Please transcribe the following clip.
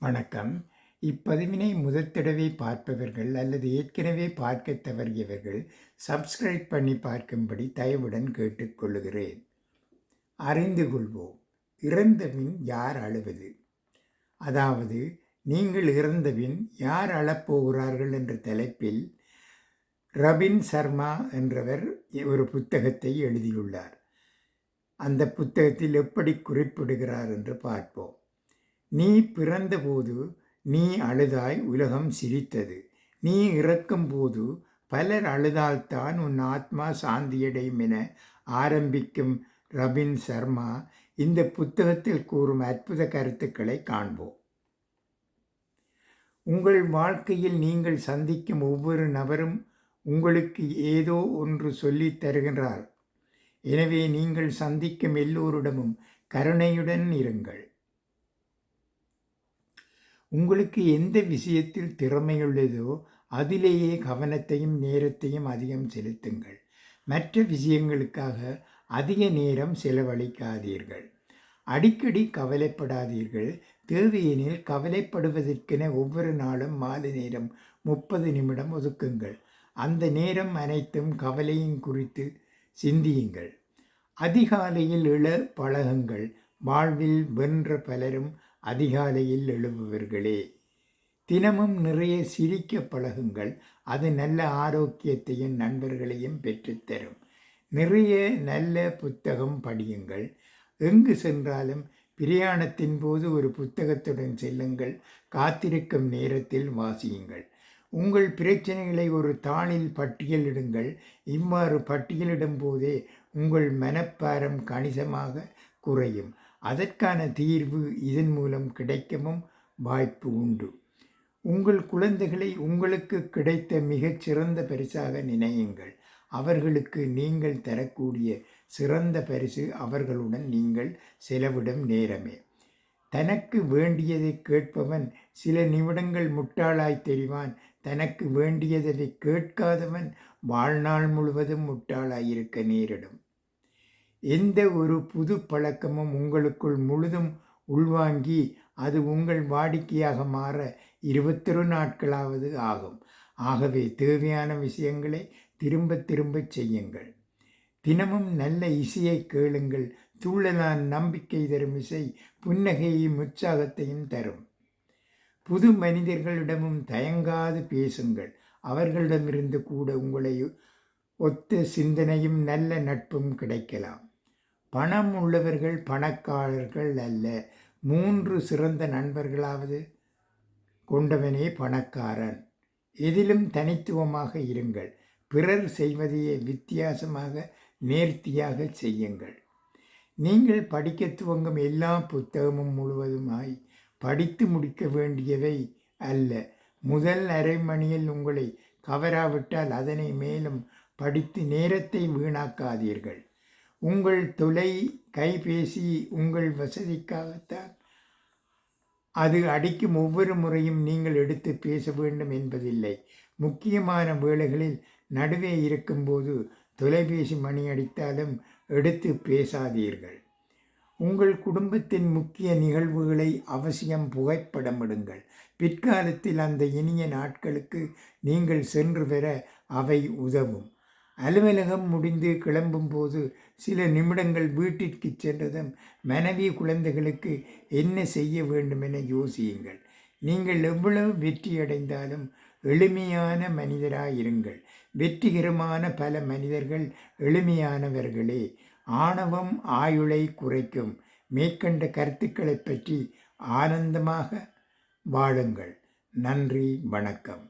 வணக்கம். இப்பதிவினை முதற்தடவை பார்ப்பவர்கள் அல்லது ஏற்கனவே பார்க்க தவறியவர்கள் சப்ஸ்கிரைப் பண்ணி பார்க்கும்படி தயவுடன் கேட்டுக்கொள்கிறேன் அறிந்து கொள்வோம். இறந்தபின் யார் அழுவது? அதாவது நீங்கள் இறந்தபின் யார் அழப்போகிறார்கள் என்ற தலைப்பில் ரபின் சர்மா என்றவர் ஒரு புத்தகத்தை எழுதியுள்ளார். அந்த புத்தகத்தில் எப்படி குறிப்பிடுகிறார் என்று பார்ப்போம். நீ பிறந்தபோது நீ அழுதாய் உலகம் சிரித்தது. நீ இறக்கும்போது பலர் அழுதால்தான் உன் ஆத்மா சாந்தியடையும் என ஆரம்பிக்கும் ரபின் சர்மா இந்த புத்தகத்தில் கூறும் அற்புத கருத்துக்களை காண்போம். உங்கள் வாழ்க்கையில் நீங்கள் சந்திக்கும் ஒவ்வொரு நபரும் உங்களுக்கு ஏதோ ஒன்று சொல்லித் தருகின்றார். எனவே நீங்கள் சந்திக்கும் எல்லோரிடமும் கருணையுடன் இருங்கள். உங்களுக்கு எந்த விஷயத்தில் திறமையுள்ளதோ அதிலேயே கவனத்தையும் நேரத்தையும் அதிகம் செலுத்துங்கள். மற்ற விஷயங்களுக்காக அதிக நேரம் செலவழிக்காதீர்கள். அடிக்கடி கவலைப்படாதீர்கள். தேவையெனில் கவலைப்படுவதற்கென ஒவ்வொரு நாளும் மாலை நேரம் முப்பது நிமிடம் ஒதுக்குங்கள். அந்த நேரம் அனைத்தும் கவலையும் குறித்து சிந்தியுங்கள். அதிகாலையில் இள பழகுங்கள். வாழ்வில் வென்ற பலரும் அதிகாலையில் எழுபவர்களே தினமும் நிறைய சிரிக்க பழகுங்கள். அது நல்ல ஆரோக்கியத்தையும் நண்பர்களையும் பெற்றுத்தரும் நிறைய நல்ல புத்தகம் படியுங்கள். எங்கு சென்றாலும் பிரயாணத்தின் போது ஒரு புத்தகத்துடன் செல்லுங்கள். காத்திருக்கும் நேரத்தில் வாசியுங்கள். உங்கள் பிரச்சனைகளை ஒரு தாளில் பட்டியலிடுங்கள். இவ்வாறு பட்டியலிடும் போதே உங்கள் மனப்பாரம் கணிசமாக குறையும். அதற்கான தீர்வு இதன் மூலம் கிடைக்கவும் வாய்ப்பு உண்டு. உங்கள் குழந்தைகளை உங்களுக்கு கிடைத்த மிகச் சிறந்த பரிசாக நினையுங்கள். அவர்களுக்கு நீங்கள் தரக்கூடிய சிறந்த பரிசு அவர்களுடன் நீங்கள் செலவிடும் நேரமே. தனக்கு வேண்டியதை கேட்பவன் சில நிமிடங்கள் முட்டாளாய் தெரிவான். தனக்கு வேண்டியதை கேட்காதவன் வாழ்நாள் முழுவதும் முட்டாளாயிருக்க நேரிடும். எந்த ஒரு புது பழக்கமும் உங்களுக்குள் முழுதும் உள்வாங்கி அது உங்கள் வாடிக்கையாக மாற இருபத்தொரு நாட்களாவது ஆகும். ஆகவே தேவையான விஷயங்களை திரும்ப திரும்ப செய்யுங்கள். தினமும் நல்ல இசையை கேளுங்கள். துள்ளலான் நம்பிக்கை தரும் இசை புன்னகையையும் உற்சாகத்தையும் தரும். புது மனிதர்களிடமும் தயங்காது பேசுங்கள். அவர்களிடமிருந்து கூட உங்களை ஒத்த சிந்தனையும் நல்ல நட்பும் கிடைக்கலாம். பணம் உள்ளவர்கள் பணக்காரர்கள் அல்ல. மூன்று சிறந்த நண்பர்களாவது? கொண்டவனே பணக்காரன். எதிலும் தனித்துவமாக இருங்கள். பிறர் செய்வதையே வித்தியாசமாக நேர்த்தியாக செய்யுங்கள். நீங்கள் படிக்க துவங்கும் எல்லா புத்தகமும் முழுவதுமாய் படித்து முடிக்க வேண்டியவை அல்ல. முதல் அரை மணியில் உங்களை கவராவிட்டால் அதனை மேலும் படித்து நேரத்தை வீணாக்காதீர்கள். உங்கள் தொலை கைபேசி உங்கள் வசதிக்காகத்தான். அது அடிக்கும் ஒவ்வொரு முறையும் நீங்கள் எடுத்து பேச வேண்டும் என்பதில்லை. முக்கியமான வேளைகளில் நடுவே இருக்கும்போது தொலைபேசி மணி அடித்தாலும் எடுத்து பேசாதீர்கள். உங்கள் குடும்பத்தின் முக்கிய நிகழ்வுகளை அவசியம் புகைப்படமிடுங்கள். பிற்காலத்தில் அந்த இனிய நாட்களுக்கு நீங்கள் சென்று வர அவை உதவும். அலுவலகம் முடிந்து கிளம்பும்போது சில நிமிடங்கள் வீட்டிற்கு சென்றதும் மனைவி குழந்தைகளுக்கு என்ன செய்ய வேண்டும் என யோசியுங்கள். நீங்கள் எவ்வளவு வெற்றி அடைந்தாலும் எளிமையான மனிதராயிருங்கள். வெற்றிகரமான பல மனிதர்கள் எளிமையானவர்களே. ஆணவம் ஆயுளை குறைக்கும். மேற்கண்ட கருத்துக்களை பற்றி ஆனந்தமாக வாழுங்கள். நன்றி வணக்கம்.